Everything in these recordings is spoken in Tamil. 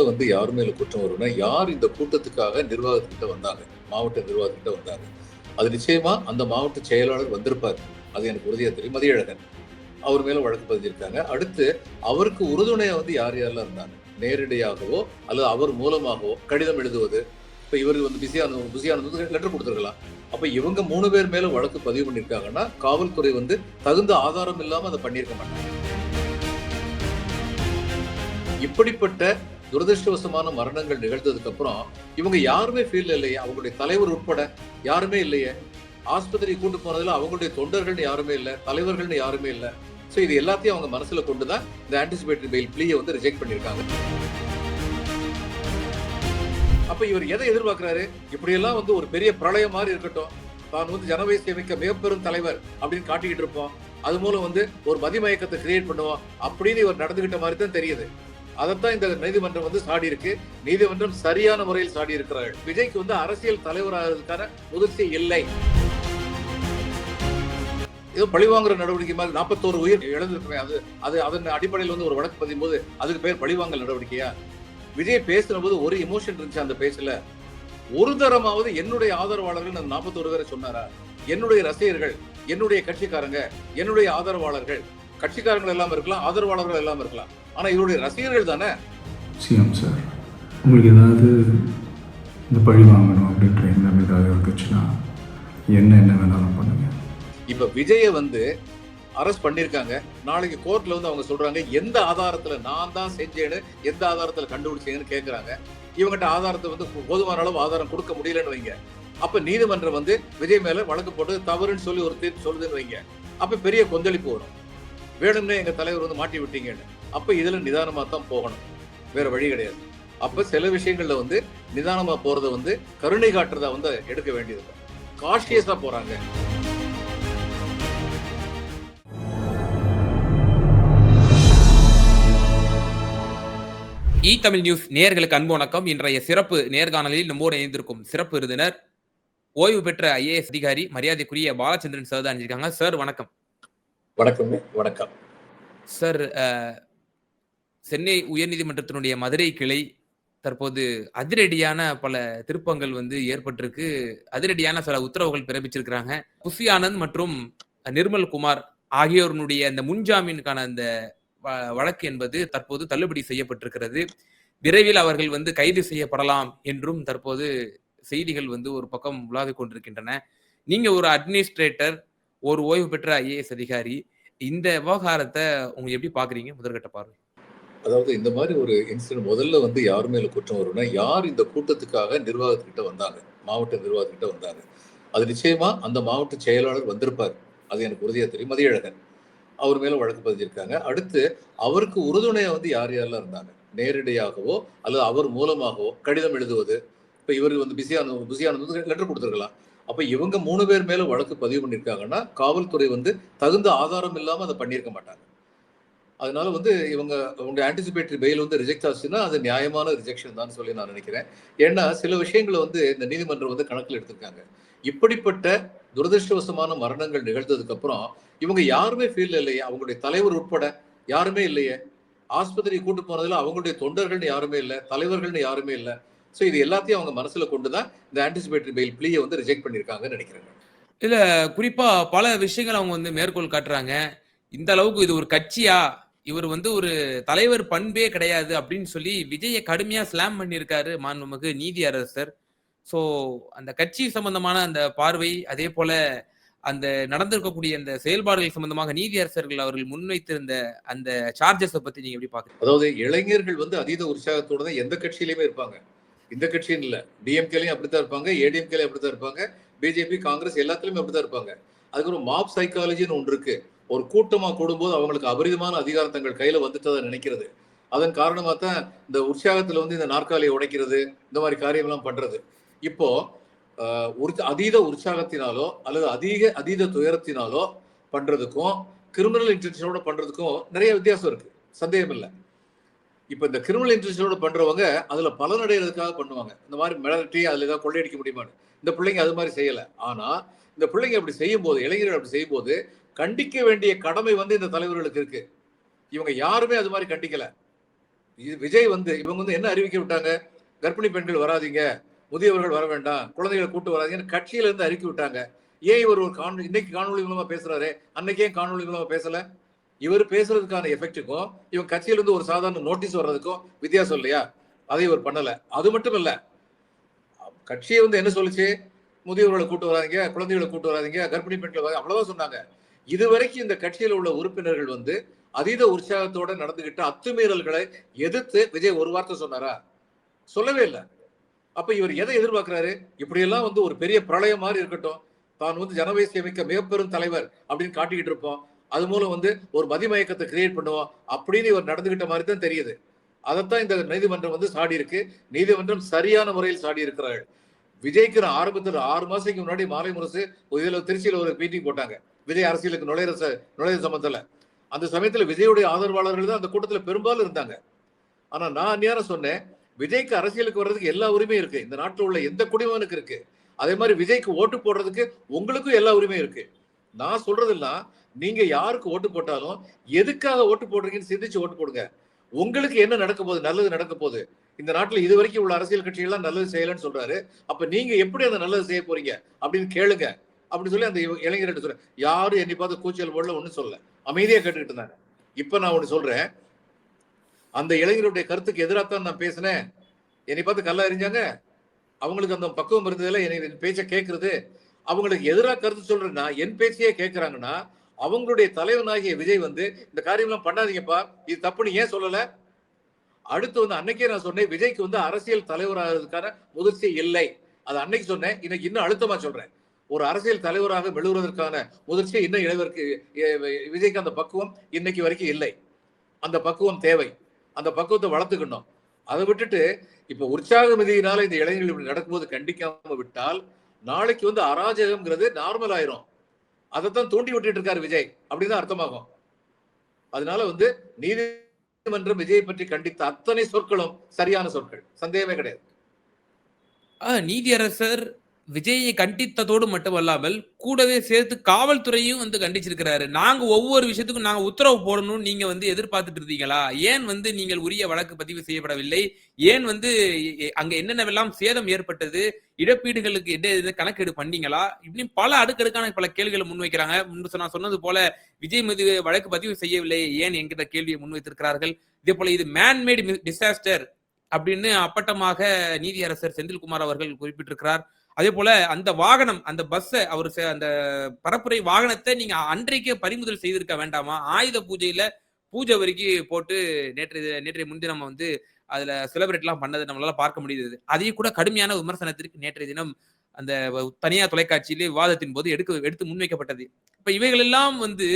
வந்து யார் மேல குற்றம் வரும்னா யார் இந்த கூட்டத்துக்காக நிர்வாகத்துக்கிட்ட வந்தாங்க? மாவட்ட நிர்வாகத்துக்கிட்ட வந்தாங்க. அது நிச்சயமா அந்த மாவட்ட செயலாளர் வந்திருப்பார். அது எனக்கு உறுதியாக தெரியும். மதியழகன் அவர் மேல வழக்கு பதிஞ்சிருக்காங்க. அடுத்து அவருக்கு உறுதுணையா வந்து யார் யாரெல்லாம் இருந்தாங்க? நேரடியாகவோ அல்லது அவர் மூலமாகவோ கடிதம் எழுதுவது. இப்போ இவருக்கு வந்து பிஸியான பிஸியானது லெட்டர் கொடுத்துருக்கலாம். அப்போ இவங்க மூணு பேர் மேல வழக்கு பதிவு பண்ணியிருக்காங்கன்னா காவல்துறை வந்து தகுந்த ஆதாரம் இல்லாமல் அதை பண்ணியிருக்க மாட்டாங்க. இப்படிப்பட்ட துரதிருஷ்டவசமான மரணங்கள் நிகழ்ந்ததுக்கு அப்புறம் இவங்க யாருமே ஃபீல் இல்லையே. அவங்களுடைய தலைவர் உட்பட யாருமே இல்லையே. ஆஸ்பத்திரி கூட்டு போனதுல அவங்களுடைய தொண்டர்கள்னு யாருமே இல்லை தலைவர்கள்னு யாருமே இல்லை. ஸோ இது எல்லாத்தையும் அவங்க மனசுல கொண்டு தான் இந்த ஆன்டிசிபேட்டரி பெயில் பிளீயை வந்து ரிஜெக்ட் பண்ணியிருக்காங்க. அப்ப இவர் எதை எதிர்பார்க்கிறாரு? இப்படியெல்லாம் வந்து ஒரு பெரிய பிரளயம் மாதிரி இருக்கட்டும். தான் வந்து ஜனவை சேமிக்க மிகப்பெரும் தலைவர் அப்படின்னு காட்டிக்கிட்டு இருப்போம். அது மூலம் வந்து ஒரு மதிமயக்கத்தை கிரியேட் பண்ணுவோம். அப்படின்னு இவர் நடந்துகிட்ட மாதிரி தான் தெரியுது. அதைத்தான் இந்த நீதிமன்றம் வந்து சாடி இருக்கு நீதிமன்றம் சரியான முறையில் சாடி இருக்கிறார்கள் விஜய்க்கு வந்து அரசியல் தலைவராகிறதுக்கான முதிர்ச்சி இல்லை. ஏதோ பழிவாங்குற நடவடிக்கை மாதிரி நாற்பத்தோரு உயிர் இழந்திருக்கிறேன் அது அது அதன் அடிப்படையில் வந்து ஒரு வழக்கு பதியும் போது அதுக்கு பேர் பழிவாங்கல் நடவடிக்கையா? விஜய் பேசின போது ஒரு எமோஷன் இருந்துச்சு அந்த பேசல ஒரு தரமாவது என்னுடைய ஆதரவாளர்கள் அந்த நாற்பத்தோரு பேரை சொன்னாரா? என்னுடைய ரசிகர்கள் என்னுடைய கட்சிக்காரங்க என்னுடைய ஆதரவாளர்கள். கட்சிக்காரங்கள் எல்லாம் இருக்கலாம் ஆதரவாளர்கள் எல்லாம் இருக்கலாம். ஆனா இவருடைய ரசிகர்கள் தானே? சிஎம் சார் உங்களுக்கு ஏதாவது இந்த பழி வாங்கணும் அப்படின்ற எண்ணம் ஏதாவது இருந்துச்சுன்னா என்ன என்ன வேணாலும் பண்ணுங்க. இப்ப விஜய வந்து அரெஸ்ட் பண்ணிருக்காங்க. நாளைக்கு கோர்ட்ல வந்து அவங்க சொல்றாங்க எந்த ஆதாரத்துல நான் தான் செஞ்சேன்னு எந்த ஆதாரத்துல கண்டுபிடிச்சேன்னு கேக்குறாங்க. இவங்ககிட்ட ஆதாரத்தை வந்து போதுமான அளவு ஆதாரம் கொடுக்க முடியலன்னு வைங்க. அப்ப நீதிமன்றம் வந்து விஜய் மேல வழக்கு போட்டு தவறுன்னு சொல்லி ஒரு தீர்ப்பு சொல்லுதுன்னு வைங்க. அப்ப பெரிய கொந்தளிப்பு வரும். வேணும்னே எங்க தலைவர் வந்து மாட்டி விட்டீங்கன்னு. அப்ப இதுல நிதானமா தான் போகணும். வேற வழி கிடையாது. அப்ப சில விஷயங்கள்ல வந்து நிதானமா போறத வந்து கருணை காட்டுறதா வந்து எடுக்க வேண்டியது. காஷியஸா போறாங்க. இ தமிழ் நியூஸ் நேயர்களுக்கு அன்பு வணக்கம். இன்றைய சிறப்பு நேர்காணலில் நம்மோடு இணைந்திருக்கும் சிறப்பு விருந்தினர் ஓய்வு பெற்ற ஐஏஎஸ் அதிகாரி மரியாதைக்குரிய பாலச்சந்திரன் சார் தான் இருக்காங்க சார் வணக்கம். வணக்கம் வணக்கம். சார் சென்னை உயர்நீதிமன்றத்தினுடைய மதுரை கிளை தற்போது அதிரடியான பல திருப்பங்கள் வந்து ஏற்பட்டிருக்கு. அதிரடியான சில உத்தரவுகள் பிறப்பிச்சிருக்கிறாங்க. புசி ஆனந்த் மற்றும் நிர்மல் குமார் ஆகியோருடைய அந்த முன்ஜாமீனுக்கான அந்த வ- வழக்கு என்பது தற்போது தள்ளுபடி செய்யப்பட்டிருக்கிறது. விரைவில் அவர்கள் வந்து கைது செய்யப்படலாம் என்றும் தற்போது செய்திகள் வந்து ஒரு பக்கம் உலாவிக் கொண்டிருக்கின்றன. நீங்க ஒரு அட்மினிஸ்ட்ரேட்டர் ஒரு ஓய்வு பெற்ற ஐஏஎஸ் அதிகாரி இந்த விவகாரத்தை உங்க எப்படி பாக்குறீங்க முதற்கட்ட பார்வை. அதாவது இந்த மாதிரி ஒரு இன்சிடென்ட் முதல்ல வந்து யார் மேல குற்றம் வரும்னா யார் இந்த கூட்டத்துக்காக நிர்வாகத்துக்கிட்ட வந்தாங்க? மாவட்ட நிர்வாகத்துக்கிட்ட வந்தாங்க. அது நிச்சயமா அந்த மாவட்ட செயலாளர் வந்திருப்பார். அது எனக்கு உறுதியா தெரியும். மதியழகன். அவர் மேல வழக்கு பதிஞ்சிருக்காங்க. அடுத்து அவருக்கு உறுதுணையா வந்து யார் யாரெல்லாம் இருந்தாங்க? நேரடியாகவோ அல்லது அவர் மூலமாகவோ கடிதம் எழுதுவது. இப்ப இவர் வந்து பிஸியான வந்து லெட்டர் கொடுத்துருக்கலாம். அப்ப இவங்க மூணு பேர் மேல வழக்கு பதிவு பண்ணிருக்காங்கன்னா காவல்துறை வந்து தகுந்த ஆதாரம் இல்லாம அதை பண்ணியிருக்க மாட்டாங்க. அதனால வந்து இவங்க உங்க ஆன்டிசிபேட்டரி பெயில் வந்து ரிஜெக்ட் ஆச்சுன்னா அது நியாயமான ரிஜெக்ஷன் தான் சொல்லி நான் நினைக்கிறேன். ஏன்னா சில விஷயங்களை வந்து இந்த நீதிமன்றம் வந்து கணக்கில் எடுத்திருக்காங்க. இப்படிப்பட்ட துரதிருஷ்டவசமான மரணங்கள் நிகழ்ந்ததுக்கு அப்புறம் இவங்க யாருமே ஃபீல்ட்ல இல்லையே. அவங்களுடைய தலைவர் உட்பட யாருமே இல்லையே. ஆஸ்பத்திரி கூட்டு போனதுல அவங்களுடைய தொண்டர்கள்னு யாருமே இல்லை தலைவர்கள்னு யாருமே இல்லை. ஸோ இது எல்லாத்தையும் அவங்க மனசுல கொண்டு தான் இந்த ஆன்டிசிபேட்டரி பெயில் பிளீயை வந்து ரிஜெக்ட் பண்ணியிருக்காங்கன்னு நினைக்கிறேன் இல்ல குறிப்பா பல விஷயங்கள் அவங்க வந்து மேற்கோள் காட்டுறாங்க. இந்த அளவுக்கு இது ஒரு கட்சியா? இவர் வந்து ஒரு தலைவர் பண்பே கிடையாது அப்படின்னு சொல்லி விஜயை கடுமையா ஸ்லாம் பண்ணியிருக்காரு மாண்புமிகு நீதி அரசர் அந்த கட்சி சம்பந்தமான அந்த பார்வை அதே போல அந்த நடந்திருக்கக்கூடிய அந்த செயல்பாடுகள் சம்பந்தமாக நீதி அரசர்கள் அவர்கள் முன்வைத்திருந்த அந்த சார்ஜஸை பத்தி நீங்க எப்படி பாக்குறீங்க? அதாவது இளைஞர்கள் வந்து அதீத உற்சாகத்தோட தான் எந்த கட்சியிலுமே இருப்பாங்க. இந்த கட்சியும் இல்ல. டிஎம்கேலையும் அப்படித்தான் இருப்பாங்க ஏடிஎம்கேலையும் அப்படித்தான் இருப்பாங்க பிஜேபி காங்கிரஸ் எல்லாத்துலயுமே அப்படித்தான் இருப்பாங்க. அதுக்கப்புறம் மாப் சைக்காலஜின்னு ஒன்று இருக்கு. ஒரு கூட்டமாக கூடும்போது அவங்களுக்கு அபரிதமான அதிகாரம் தங்கள் கையில் வந்துட்டதை நினைக்கிறது. அதன் காரணமாக தான் இந்த உற்சாகத்தில் வந்து இந்த நாற்காலியை உடைக்கிறது இந்த மாதிரி காரியம்லாம் பண்ணுறது இப்போ ஆஹ், அதீத உற்சாகத்தினாலோ அல்லது அதிக அதீத துயரத்தினாலோ பண்ணுறதுக்கும் கிரிமினல் இன்டென்ஷனோட பண்ணுறதுக்கும் நிறைய வித்தியாசம் இருக்குது சந்தேகம் இல்லை. இந்த கிரிமினல் இன்டென்ஷனோட பண்ணுறவங்க அதில் பலனடைகிறதுக்காக பண்ணுவாங்க. இந்த மாதிரி மிளட்டி அதில் ஏதாவது கொள்ளையடிக்க முடியுமான்னு. இந்த பிள்ளைங்க அது மாதிரி செய்யலை. ஆனால் இந்த பிள்ளைங்க அப்படி செய்யும் போது இளைஞர்கள் அப்படி செய்யும் போது கண்டிக்க வேண்டிய கடமை வந்து இந்த தலைவர்களுக்கு இருக்கு. இவங்க யாருமே அது மாதிரி கண்டிக்கல. இது விஜய் வந்து இவங்க வந்து என்ன அறிவிக்க விட்டாங்க? கர்ப்பிணி பெண்கள் வராதீங்க முதியவர்கள் வர வேண்டாம் குழந்தைகளை கூட்டு வராதீங்கன்னு கட்சியில இருந்து அறிக்கை விட்டாங்க. ஏன் இவர் ஒரு காணொலி இன்னைக்கு காணொலி மூலமா பேசுறாரு? அன்னைக்கே காணொலி மூலமா பேசல? இவர் பேசுறதுக்கான எஃபெக்ட்டுக்கும் இவங்க கட்சியில இருந்து ஒரு சாதாரண நோட்டீஸ் வர்றதுக்கும் வித்தியாசம் இல்லையா? அதை இவர் பண்ணல. அது மட்டும் இல்ல கட்சியை வந்து என்ன சொல்லுச்சு? முதியவர்களை கூட்டு வராதீங்க குழந்தைகளை கூட்டு வராதீங்க கர்ப்பிணி பெண்கள் வராதீங்க அவ்வளவுதான் சொன்னாங்க. இதுவரைக்கும் இந்த கட்சியில் உள்ள உறுப்பினர்கள் வந்து அதீத உற்சாகத்தோட நடந்துகிட்ட அத்துமீறல்களை எதிர்த்து விஜய் ஒரு வார்த்தை சொன்னாரா? சொல்லவே இல்லை. அப்ப இவர் எதை எதிர்பார்க்கிறாரு? இப்படியெல்லாம் வந்து ஒரு பெரிய பிரளயம் மாதிரி இருக்கட்டும். தான் வந்து ஜனவை சேமிக்க மிகப்பெரும் தலைவர் அப்படின்னு காட்டிக்கிட்டு இருப்போம். அது மூலம் வந்து ஒரு மதிமயக்கத்தை கிரியேட் பண்ணுவோம் அப்படின்னு இவர் நடந்துகிட்ட மாதிரி தான் தெரியுது. அதைத்தான் இந்த நீதிமன்றம் வந்து சாடி இருக்கு. நீதிமன்றம் சரியான முறையில் சாடி இருக்கிறார்கள். விஜய்க்கு ஆரம்பத்தில் ஆறு மாசத்துக்கு முன்னாடி மாலை முரசு இதுல திருச்சியில் ஒரு மீட்டிங் போட்டாங்க. விஜய் அரசியலுக்கு நுழையிற ச- நுழையிற அந்த சமயத்துல விஜயுடைய ஆதரவாளர்கள் தான் அந்த கூட்டத்துல பெரும்பாலும் இருந்தாங்க. ஆனா நான் அந்நேரம் சொன்னேன் விஜய்க்கு அரசியலுக்கு வர்றதுக்கு எல்லா உரிமையும் இருக்கு. இந்த நாட்டில் உள்ள எந்த குடிமகனுக்கு இருக்கு. அதே மாதிரி விஜய்க்கு ஓட்டு போடுறதுக்கு உங்களுக்கும் எல்லா உரிமையும் இருக்கு. நான் சொல்றதெல்லாம் நீங்க யாருக்கு ஓட்டு போட்டாலும் எதுக்காக ஓட்டு போடுறீங்கன்னு சிந்திச்சு ஓட்டு போடுங்க. உங்களுக்கு என்ன நடக்க போகுது? நல்லது நடக்க போகுது. இந்த நாட்டில் இது வரைக்கும் உள்ள அரசியல் கட்சிகள்லாம் நல்லது செய்யலன்னு சொல்றாரு. அப்ப நீங்க எப்படி அந்த நல்லது செய்ய போறீங்க? அப்படின்னு கேளுங்க. அப்படின்னு சொல்லி அந்த இளைஞர்கிட்ட சொல்றேன். யாரும் என்னை பார்த்து கூச்சல் போடல ஒன்றும் சொல்லல. அமைதியா கேட்டுக்கிட்டு இருந்தாங்க. இப்ப நான் ஒன்று சொல்றேன். அந்த இளைஞருடைய கருத்துக்கு எதிராக தான் நான் பேசினேன். என்னை பார்த்து கல்லா எறிஞ்சாங்க அவங்களுக்கு அந்த பக்குவம் இருந்ததில் என்னை என் பேச்சை கேட்கறது அவங்களுக்கு எதிராக கருத்து சொல்றேன்னா என் பேச்சையே கேட்கறாங்கன்னா அவங்களுடைய தலைவனாகிய விஜய் வந்து இந்த காரியம்லாம் பண்ணாதீங்கப்பா. இது தப்புன்னு ஏன் சொல்லல? அடுத்து வந்து அன்னைக்கே நான் சொன்னேன் விஜய்க்கு வந்து அரசியல் தலைவராகிறதுக்கான முதிர்ச்சி இல்லை. அது அன்னைக்கு சொன்னேன். இன்னைக்கு இன்னும் அழுத்தமா சொல்றேன். ஒரு அரசியல் தலைவராக மெழுகுவதற்கான முதிர்ச்சி இன்னும் இளைவருக்கு விஜய்க்கு அந்த பக்குவம் இன்னைக்கு வரைக்கும் இல்லை. அந்த பக்குவம் தேவை. அந்த பக்குவத்தை வளர்த்துக்கணும். அதை விட்டுட்டு இப்ப உற்சாக மிதியினால இந்த இளைஞர்கள் இப்படி நடக்கும்போது கண்டிக்காம விட்டால் நாளைக்கு வந்து அராஜகம்ங்கிறது நார்மல் ஆயிரும். அதைத்தான் தூண்டி விட்டுட்டு இருக்காரு விஜய். அப்படின்னு அர்த்தமாகும். அதனால வந்து நீதிமன்றம் விஜயை பற்றி கண்டித்த அத்தனை சொற்களும் சரியான சொற்கள். சந்தேகமே கிடையாது. ஆ, நீதியரசர் விஜயை கண்டித்ததோடு மட்டுமல்லாமல் கூடவே சேர்த்து காவல்துறையும் வந்து கண்டிச்சிருக்கிறாரு. நாங்க ஒவ்வொரு விஷயத்துக்கும் நாங்க உத்தரவு போடணும்னு நீங்க வந்து எதிர்பார்த்துட்டு இருந்தீங்களா? ஏன் வந்து நீங்கள் உரிய வழக்கு பதிவு செய்யப்படவில்லை? ஏன் வந்து அங்க என்னென்னவெல்லாம் சேதம் ஏற்பட்டது? இழப்பீடுகளுக்கு என்ன கணக்கெடு பண்ணீங்களா? இப்படி பல அடுக்கடுக்கான பல கேள்விகளை முன்வைக்கிறாங்க முன்பு நான் சொன்னது போல விஜய் மீது வழக்கு பதிவு செய்யவில்லை. ஏன் எங்கிட்ட கேள்வியை முன்வைத்திருக்கிறார்கள் இதே போல இது மேன்மேட் டிசாஸ்டர் அப்படின்னு அப்பட்டமாக நீதியரசர் செந்தில்குமார் அவர்கள் குறிப்பிட்டிருக்கிறார். அதே போல அந்த வாகனம் அந்த பஸ்ஸை அவர் அந்த பரப்புரை வாகனத்தை நீங்க அன்றைக்கே பறிமுதல் செய்திருக்க வேண்டாமா? ஆயுத பூஜையில பூஜை வரைக்கும் போட்டு நேற்று நேற்றைய முன்தினம் வந்து அதுல செலிப்ரேட் எல்லாம் பண்ணதை நம்மளால பார்க்க முடியுது அதையும் கூட கடுமையான விமர்சனத்திற்கு நேற்றைய தினம் அந்த தனியார் தொலைக்காட்சியிலே விவாதத்தின் போது எடுக்க எடுத்து முன்வைக்கப்பட்டது. இப்ப இவைகள் எல்லாம் வந்து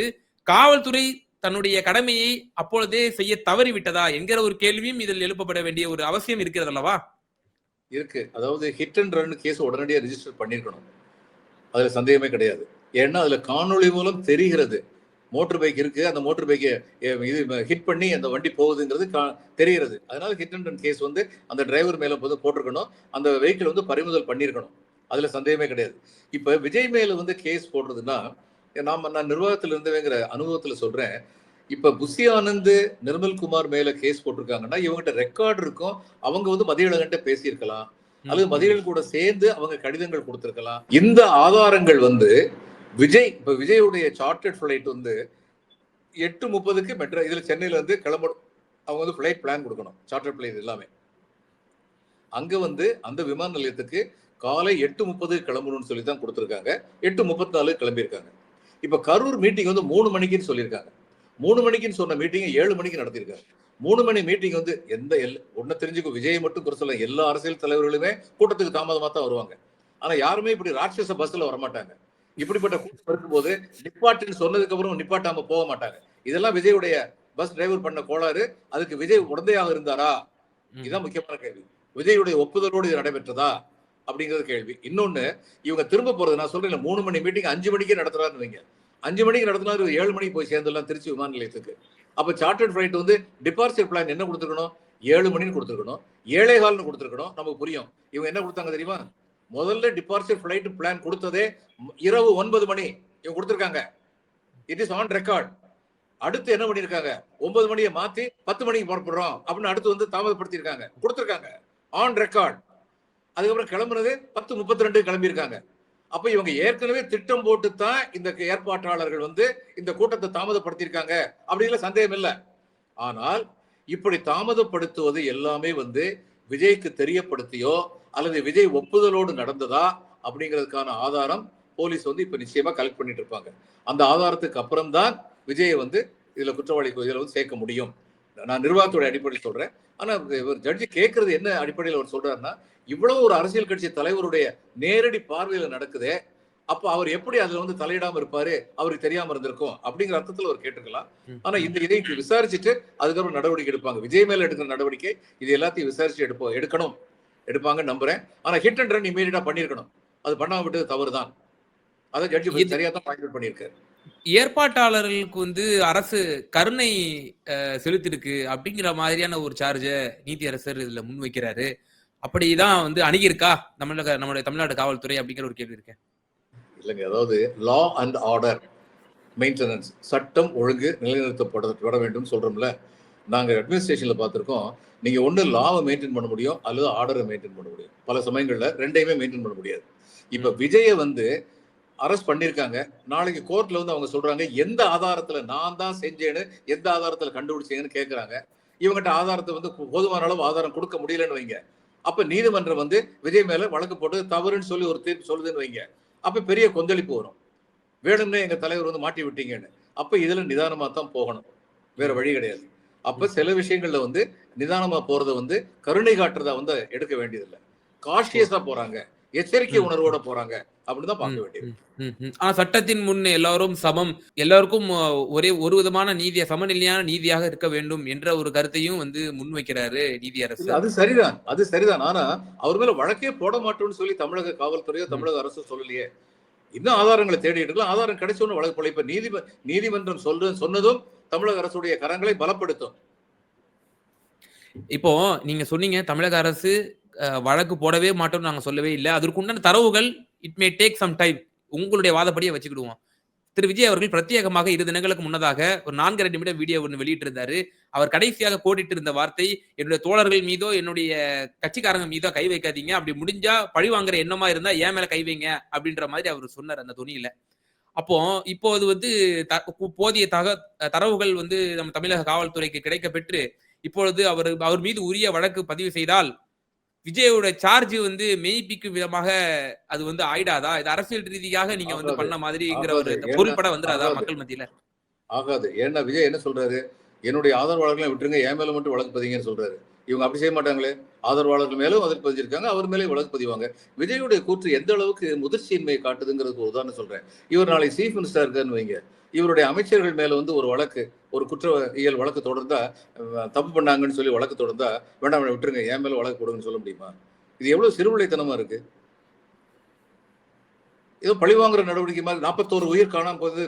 காவல்துறை தன்னுடைய கடமையை அப்பொழுதே செய்ய தவறிவிட்டதா என்கிற ஒரு கேள்வியும் இதில் எழுப்பப்பட வேண்டிய ஒரு அவசியம் இருக்கிறது அல்லவா? இருக்கு. அதாவது ஹிட் அண்ட் ரன் கேஸ் உடனடியாக ரிஜிஸ்டர் பண்ணியிருக்கணும் அதில் சந்தேகமே கிடையாது. ஏன்னா அதில் காணொளி மூலம் தெரிகிறது. மோட்டர் பைக் இருக்கு. அந்த மோட்டர் பைக்கை இது ஹிட் பண்ணி அந்த வண்டி போகுதுங்கிறது கா- தெரிகிறது. அதனால ஹிட் அண்ட் ரன் கேஸ் வந்து அந்த டிரைவர் மேலே வந்து போட்டிருக்கணும். அந்த வெஹிக்கிள் வந்து பறிமுதல் பண்ணியிருக்கணும் அதில் சந்தேகமே கிடையாது. இப்போ விஜய் மேலே வந்து கேஸ் போடுறதுன்னா நாம நான் நிர்வாகத்தில் இருந்தவங்கிற அனுபவத்தில் சொல்கிறேன் இப்ப புஷி ஆனந்த் நிர்மல்குமார் மேல கேஸ் போட்டிருக்காங்கன்னா இவங்ககிட்ட ரெக்கார்டு இருக்கும். அவங்க வந்து மதியழகன்ட்ட பேசியிருக்கலாம். அல்லது மதியழகன் கூட சேர்ந்து அவங்க கடிதங்கள் கொடுத்திருக்கலாம். இந்த ஆதாரங்கள் வந்து விஜய் இப்ப விஜயுடைய சார்ட்டர்ட் ஃபிளைட் வந்து எட்டு முப்பதுக்கு மெட்ரோ இதுல சென்னையில இருந்து கிளம்பணும் அவங்க வந்து ஃபிளைட் பிளான் கொடுக்கணும். சார்ட்டர்ட் பிளைன் எல்லாமே. அங்க வந்து அந்த விமான நிலையத்துக்கு காலை எட்டு முப்பது கிளம்பணும்னு சொல்லி தான் கொடுத்துருக்காங்க. எட்டு முப்பத்தி நாலு கிளம்பியிருக்காங்க. இப்ப கரூர் மீட்டிங் வந்து மூணு மணிக்குன்னு சொல்லியிருக்காங்க. மூணு மணிக்குன்னு சொன்ன மீட்டிங் ஏழு மணிக்கு நடத்திருக்காங்க மூணு மணி மீட்டிங் வந்து எந்த எல் ஒன்னு தெரிஞ்சுக்கும் விஜய் மட்டும் குறை சொல்ல எல்லா அரசியல் தலைவர்களுமே கூட்டத்துக்கு தாமதமா தான் வருவாங்க. ஆனா யாருமே இப்படி ராட்சச பஸ்ல வரமாட்டாங்க. இப்படிப்பட்ட கூட்டம் இருக்கும்போது நிப்பாட்டுன்னு சொன்னதுக்கு அப்புறம் நிப்பாட்டாம போக மாட்டாங்க. இதெல்லாம் விஜயுடைய பஸ் டிரைவர் பண்ண கோளாறு. அதுக்கு விஜய் உடந்தையாக இருந்தாரா? இதுதான் முக்கியமான கேள்வி. விஜயுடைய ஒப்புதலோடு இது நடைபெற்றதா? அப்படிங்கிறது கேள்வி. இன்னொன்னு இவங்க திரும்ப போறது நான் சொல்றேன் மூணு மணி மீட்டிங் அஞ்சு மணிக்கே நடத்துறாருன்னு வைங்க. அஞ்சு மணிக்கு நடத்தினார் ஏழு மணிக்கு போய் சேர்ந்துடலாம் திருச்சி விமான நிலையத்துக்கு. அப்போ சார்ட்டர்ட் ஃப்ளைட் வந்து டிபார்ச்சர் பிளான் என்ன கொடுத்துருக்கணும்? ஏழு மணின்னு கொடுத்துருக்கணும். ஏழே கால்னு கொடுத்துருக்கணும். நமக்கு புரியும். இவங்க என்ன கொடுத்தாங்க தெரியுமா? முதல்ல டிபார்ச்சர் ஃப்ளைட் பிளான் கொடுத்ததே இரவு ஒன்பது மணி. இவங்க கொடுத்துருக்காங்க. இட் இஸ் ஆன் ரெக்கார்ட் அடுத்து என்ன பண்ணியிருக்காங்க? ஒன்பது மணியை மாற்றி பத்து மணிக்கு புறப்படுறோம் அப்படின்னு அடுத்து வந்து தாமதப்படுத்தியிருக்காங்க. கொடுத்துருக்காங்க. ஆன் ரெக்கார்ட் அதுக்கப்புறம் கிளம்புனது பத்து முப்பத்தி ரெண்டு கிளம்பியிருக்காங்க. அப்ப இவங்க ஏற்கனவே திட்டம் போட்டு தான் இந்த ஏற்பாட்டாளர்கள் வந்து இந்த கூட்டத்தை தாமதப்படுத்தியிருக்காங்க அப்படிங்கிற சந்தேகம் இல்லை. ஆனால் இப்படி தாமதப்படுத்துவது எல்லாமே வந்து விஜய்க்கு தெரியப்படுத்தியோ அல்லது விஜய் ஒப்புதலோடு நடந்ததா அப்படிங்கிறதுக்கான ஆதாரம் போலீஸ் வந்து இப்ப நிச்சயமா கலெக்ட் பண்ணிட்டு இருப்பாங்க. அந்த ஆதாரத்துக்கு அப்புறம் தான் விஜயை வந்து இதுல குற்றவாளி இதில் வந்து சேர்க்க முடியும். நான் நிர்வாகத்தோட அடிப்படையில் சொல்றேன். ஆனா ஒரு ஜட்ஜி கேட்கறது என்ன அடிப்படையில் அவர் சொல்றாருன்னா இவ்வளவு ஒரு அரசியல் கட்சி தலைவருடைய நேரடி பார்வையில நடக்குதே அப்ப அவர் எப்படி அதுல வந்து தலையிடாம இருப்பாரு அவருக்கு தெரியாம இருந்திருக்கும் அப்படிங்கிற அர்த்தத்துல அவர் கேட்டுக்கலாம் ஆனா இந்த இதை விசாரிச்சுட்டு அதுக்கப்புறம் நடவடிக்கை எடுப்பாங்க. விஜய் மேல எடுக்கிற நடவடிக்கை இது எல்லாத்தையும் விசாரிச்சு எடுப்போம் எடுக்கணும். எடுப்பாங்க நம்புறேன். ஆனா ஹிட் அண்ட் ரன் இமீடியட்டா பண்ணிருக்கணும் அது பண்ணாம விட்டது தவறு தான் அதை ஜட்ஜி சரியா தான் பாயிண்ட் பண்ணியிருக்காரு. ஏற்பாட்டாளர்களுக்கு வந்து அரசு கருணை செலுத்திருக்கு அப்படிங்கிற மாதிரியான ஒரு சார்ஜ நீதியரசர் இதுல முன்வைக்கிறாரு அப்படிதான் வந்து அணுகியிருக்கா தமிழக நம்மளுடைய தமிழ்நாடு காவல்துறை அப்படிங்கிற ஒரு கேள்வி இருக்கேன். இல்லைங்க அதாவது லா அண்ட் ஆர்டர் மெயின்டெனன்ஸ் சட்டம் ஒழுங்கு நிலைநிறுத்தப்பட வேண்டும் சொல்றோம்ல. நாங்க அட்மினிஸ்ட்ரேஷன்ல பார்த்திருக்கோம் நீங்க ஒண்ணு லாவை மெயின்டைன் பண்ண முடியும் அல்லது ஆர்டரை மெயின்டைன் பண்ண முடியும். பல சமயங்கள்ல ரெண்டையுமே மெயின்டைன் பண்ண முடியாது. இப்ப விஜய வந்து அரெஸ்ட் பண்ணிருக்காங்க. நாளைக்கு கோர்ட்ல வந்து அவங்க சொல்றாங்க எந்த ஆதாரத்துல நான் தான் செஞ்சேன்னு எந்த ஆதாரத்துல கண்டுபிடிச்சேன்னு கேக்குறாங்க. இவங்ககிட்ட ஆதாரத்தை வந்து போதுமான அளவு ஆதாரம் கொடுக்க முடியலன்னு வைங்க. அப்ப நீதிமன்றம் வந்து விஜய் மேல வழக்கு போட்டு தவறுன்னு சொல்லி ஒரு தீர்ப்பு சொல்லுதுன்னு வைங்க. அப்ப பெரிய கொந்தளிப்பு வரும். வேணும்னே எங்க தலைவர் வந்து மாட்டி விட்டீங்கன்னு. அப்ப இதுல நிதானமா தான் போகணும். வேற வழி கிடையாது. அப்ப சில விஷயங்கள்ல வந்து நிதானமா போறத வந்து கருணை காட்டுறதா வந்து எடுக்க வேண்டியதில்லை. காஷியஸா போறாங்க. எச்சரிக்கை. உணர்வோட போறாங்க. அப்படிதான் பார்க்க வேண்டியது. ஆனா சட்டத்தின் முன் எல்லாரும் சமம். எல்லாருக்கும் ஒரே ஒரு விதமான நீதிய சமநிலையான நீதியாக இருக்க வேண்டும் என்ற ஒரு கருத்தையும் வந்து முன்வைக்கிறாரு நீதியரசு இல்ல, அது சரிதான். அது சரிதான். ஆனா அவர் மேல வழக்கே போட மாட்டோம்னு சொல்லி தமிழக காவல்துறையோ தமிழக அரசு சொல்லலையே. இன்னும் ஆதாரங்களை தேடிட்டு இருக்கலாம். ஆதாரம் கிடைச்சோன்னு வழக்கு போல இப்ப நீதிம நீதிமன்றம் சொல்ற சொன்னதும் தமிழக அரசுடைய கரங்களை பலப்படுத்தும். இப்போ நீங்க சொன்னீங்க தமிழக அரசு வழக்கு போடவே மாட்டோம்னு நாங்க சொல்லவே இல்லை. அதற்குண்டான தரவுகள் it may take some time உங்களுடைய வாதப்படியை வச்சுக்கிடுவோம். திரு விஜய் அவர்கள் பிரத்யேகமாக இரு தினங்களுக்கு முன்னதாக ஒரு நான்கரை நிமிடம் வீடியோ ஒன்று வெளியிட்டிருந்தாரு. அவர் கடைசியாக போட்டிட்டு இருந்த வார்த்தை என்னுடைய தோழர்கள் மீதோ என்னுடைய கட்சிக்காரங்க மீதோ கை வைக்காதீங்க. அப்படி முடிஞ்சா பழி வாங்குற எண்ணமா இருந்தா ஏன் மேல கை வைங்க? அப்படின்ற மாதிரி அவர் சொன்னார் அந்த துணியில அப்போ இப்போ அது வந்து போதிய தக தரவுகள் வந்து நம்ம தமிழக காவல்துறைக்கு கிடைக்க பெற்று இப்பொழுது அவர் அவர் மீது உரிய வழக்கு பதிவு செய்தால் விஜயோட சார்ஜ் வந்து மெய்ப்பிக்கும் விதமாக அது வந்து ஆயிடாதா? இது அரசியல் ரீதியாக நீங்க வந்து. பண்ண மாதிரிங்கிற ஒரு பொருள்பட வந்துடாதா. மக்கள் மத்தியில? ஆகாது. ஏன்னா விஜய் என்ன சொல்றாரு? என்னுடைய ஆதரவாளர்களை விட்டுருங்க. என் மேல மட்டும் வழக்கு பதிங்கன்னு சொல்றாரு. இவங்க அப்படி செய்ய மாட்டாங்களே? ஆதரவாளர்கள் மேலும் வழக்கு பதிஞ்சிருக்காங்க. அவர் மேலே வழக்கு பதிவாங்க. விஜயுடைய கூற்று எந்த அளவுக்கு முதிர்ச்சியின்மையை காட்டுதுங்கிறதுக்கு உதாரணம் சொல்றேன். இவர் நாளை சீஃப் மினிஸ்டர் இருக்காருன்னு வைங்க. இவருடைய அமைச்சர்கள் மேல வந்து ஒரு வழக்கு ஒரு குற்றவியல் வழக்கு தொடர்ந்தா தப்பு பண்ணாங்கன்னு சொல்லி வழக்கு தொடர்ந்தா வேண்டாம் விட்டுருங்க என் மேல வழக்கு போடுங்கன்னு சொல்ல முடியுமா? இது எவ்வளவு சிறுவிளைத்தனமா இருக்கு? ஏதோ பழிவாங்குற நடவடிக்கை மாதிரி நாற்பத்தோரு உயிர் காணாம போது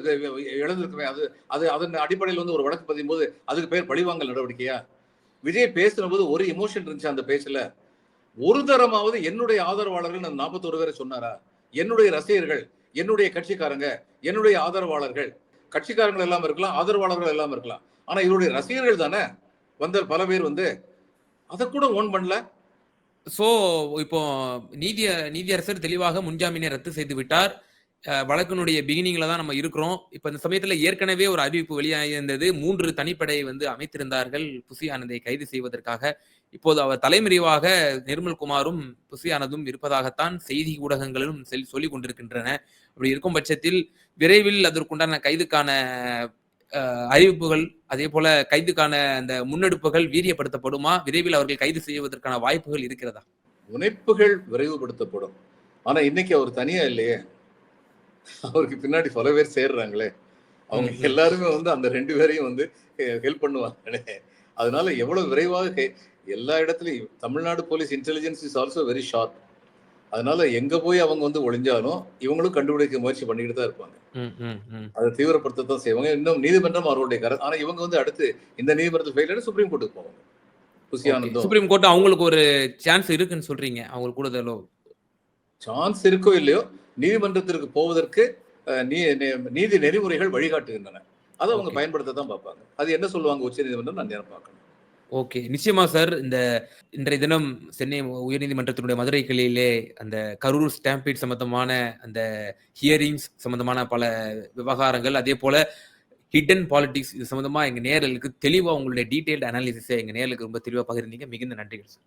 இழந்திருக்குமே அது அது அதன் அடிப்படையில் வந்து ஒரு வழக்கு பதியும் போது அதுக்கு பேர் பழிவாங்கல் நடவடிக்கையா? விஜய் பேசின போது ஒரு எமோஷன் இருந்துச்சு அந்த பேச்சுல. ஒரு தரமாவது என்னுடைய ஆதரவாளர்கள் அந்த நாற்பத்தோரு பேரை சொன்னாரா? என்னுடைய ரசிகர்கள் என்னுடைய கட்சிக்காரங்க என்னுடைய ஆதரவாளர்கள் கட்சிக்காரங்கள் எல்லாம் இருக்கலாம் ஆதரவாளர்கள் எல்லாம் இருக்கலாம். ஆனா இவருடைய ரசிகர்கள் தானே? வந்த பல பேர் வந்து அதை கூட ஓன் பண்ணல. சோ இப்போ நீதிய நீதியரசர் தெளிவாக முன்ஜாமீனை ரத்து செய்து விட்டார். வழக்கினுடைய பிகினிங்ல தான் நம்ம இருக்கிறோம். இப்ப இந்த சமயத்துல ஏற்கனவே ஒரு அறிவிப்பு வெளியாகியிருந்தது மூன்று தனிப்படை வந்து அமைத்திருந்தார்கள் புசி ஆனந்தை கைது செய்வதற்காக. இப்போது அவர் தலைமறைவாக நிர்மல் குமாரும் புசியானதும் இருப்பதாகத்தான் செய்தி ஊடகங்களும் செல் சொல்லிக் கொண்டிருக்கின்றன. அப்படி இருக்கும் பட்சத்தில் விரைவில் அதற்குண்டான கைதுக்கான அறிவிப்புகள் அதே போல கைதுக்கான அந்த முன்னெடுப்புகள் வீரியப்படுத்தப்படுமா? விரைவில் அவர்கள் கைது செய்வதற்கான வாய்ப்புகள் இருக்கிறதா? முனைப்புகள் விரைவுபடுத்தப்படும். ஆனா இன்னைக்கு அவர் தனியா இல்லையே. அவருக்கு பின்னாடி பல பேர் சேர்றாங்களே. அவங்க. எல்லாருமே வந்து அந்த ரெண்டு பேரையும் வந்து ஹெல்ப் பண்ணுவாங்களே. அதனால எவ்வளவு விரைவாக எல்லா இடத்துலயும் Tamil Nadu police intelligence is also very sharp அதனால எங்க போய் அவங்க வந்து ஒளிஞ்சாலும் இவங்களும் கண்டுபிடிக்க முயற்சி பண்ணிக்கிட்டு தான் இருப்பாங்க. அதை தீவிரப்படுத்தத்தான் செய்வாங்க. இன்னும் நீதிமன்றம் அவர்களுடைய கரு ஆனா இவங்க வந்து அடுத்து இந்த நீதிமன்றத்தில் ஃபெயில் சுப்ரீம் கோர்ட்டுக்கு போவாங்க. புசி ஆனந்தும். சுப்ரீம் கோர்ட் அவங்களுக்கு ஒரு சான்ஸ் இருக்குன்னு சொல்றீங்க அவங்களுக்கு கூடுதலோ சான்ஸ் இருக்கோ இல்லையோ நீதிமன்றத்திற்கு போவதற்கு நீ- நீதி நெறிமுறைகள் வழிகாட்டுகின்றன. அதை அவங்க. பயன்படுத்த தான் பார்ப்பாங்க. அது என்ன சொல்லுவாங்க உச்சநீதிமன்றம் நான் நேரம் பார்க்கணும். ஓகே. நிச்சயமா சார் இந்த இன்றைய தினம் சென்னை உயர்நீதிமன்றத்தினுடைய மதுரை கிளையிலே அந்த கரூர் ஸ்டாம்பீட் சம்பந்தமான அந்த ஹியரிங்ஸ் சம்பந்தமான பல விவகாரங்கள் அதே போல ஹிடன் பாலிடிக்ஸ் இது சம்பந்தமா எங்க நேயர்களுக்கு தெளிவா உங்களுடைய டீடைல்டு அனாலிசிஸை எங்க நேயர்களுக்கு ரொம்ப தெளிவா பகிர்ந்தீங்க. மிகுந்த நன்றிகள் சார்.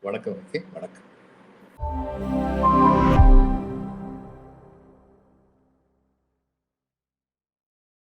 வணக்கம் ஓகே. வணக்கம்.